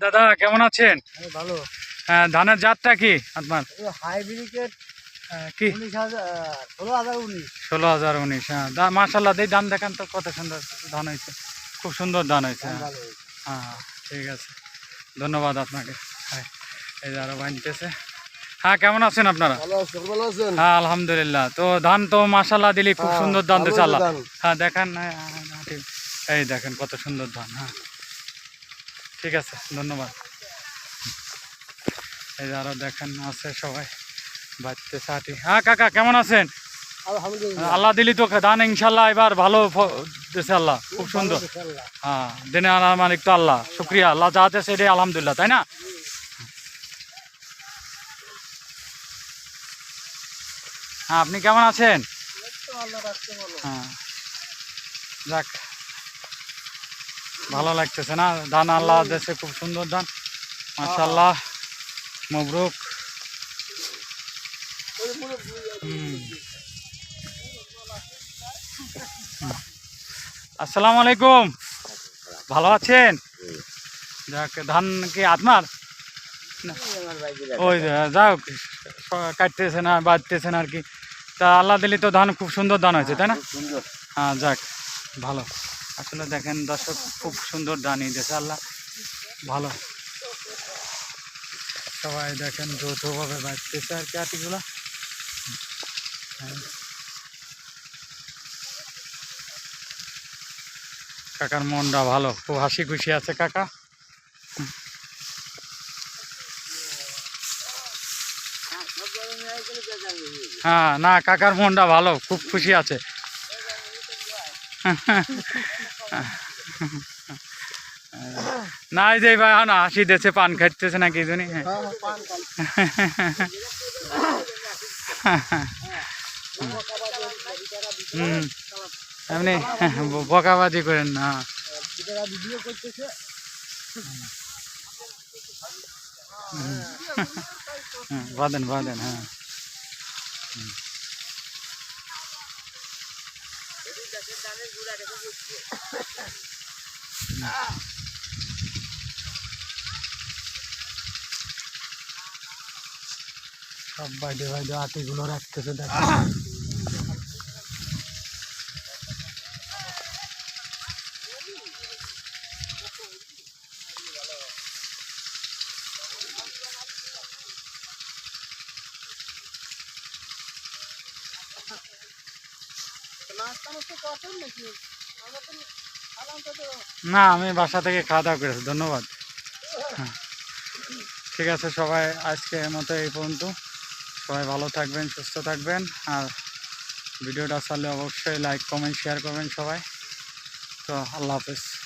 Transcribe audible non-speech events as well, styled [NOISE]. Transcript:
দাদা কেমন আছেন? ভালো। হ্যাঁ, ধানের জাতটা কি আপনার? কি? ষোলো হাজার উনিশ। ষোলো হাজার উনিশ হ্যাঁ। মার্শাল্লাহ এই ধান দেখান তো কত সুন্দর ধান হয়েছে। খুব সুন্দর ধান হয়েছে হ্যাঁ। হ্যাঁ ঠিক আছে। ধন্যবাদ আপনাকে। হ্যাঁ এই যে আরও বানতেছে হ্যাঁ কেমন আছেন আপনারা? হ্যাঁ আলহামদুলিল্লাহ। তো ধান তো মাসাল্লাহ দিলি খুব হ্যাঁ, সুন্দর ধান আল্লাহ। হ্যাঁ দেখেন হ্যাঁ। এই দেখেন কত সুন্দর ধান হ্যাঁ। ঠিক আছে ধন্যবাদ। এই যে আরও দেখেন আছে সবাই। বাড়তে সাটি হ্যাঁ কাকা কেমন আছেন? আল্লাহ দিলি তো ধান ইনশাল্লাহ এবার ভালো দিছে আল্লাহ খুব সুন্দর। হ্যাঁ দিনে আল্লাহ মালিক তো আল্লাহ শুক্রিয়া। আল্লাহ যা আছে সেটাই আলহামদুলিল্লাহ তাই না? হ্যাঁ আপনি কেমন আছেন। হ্যাঁ। যাক। ভালো লাগতেছে না। ধান আল্লাহ দেশে খুব সুন্দর ধান। মাশাল্লাহ মবরুক। আসসালামু আলাইকুম। ভালো আছেন? যাক ধান কি আপনার? না, আমার ভাই দিলে। ওই যাও কাটতেছেন আর কি। তা আল্লাহ দিলি তো ধান খুব সুন্দর ধান হয়েছে তাই না? হ্যাঁ যাক ভালো। আসলে দেখেন দর্শক, খুব সুন্দর ধান দিয়েছে আল্লাহ ভালো। সবাই দেখেন যৌথভাবে বাঁচতেছে আর কি আটিগুলো। কাকার মনটা ভালো, খুব হাসি খুশি আছে কাকা। হ্যাঁ না, কাকার মনটা ভালো, খুব খুশি আছে। [LAUGHS] না এই যে ভাই না হাসি দিয়েছে পান খাইতেছে না কি জানি হ্যাঁ। হ্যাঁ। হুম এমনি বকাবাজি করেন না বাঁধেন বাঁধেন হ্যাঁ সব বাইরে বাইরে আটিগুলো রাখতেছে দেখেন নাস্তা মাস্তা করছেন নাকি আমরা তো খালাম তো তো না, আমি বাসা থেকে খাওয়া দাওয়া করেছি, ধন্যবাদ। হ্যাঁ। ঠিক আছে, সবাই আজকে মতো এই পর্যন্ত। সবাই ভালো থাকবেন, সুস্থ থাকবেন। আর ভিডিওটা চালে অবশ্যই লাইক কমেন্ট শেয়ার করবেন সবাই। তো, আল্লাহ হাফেজ।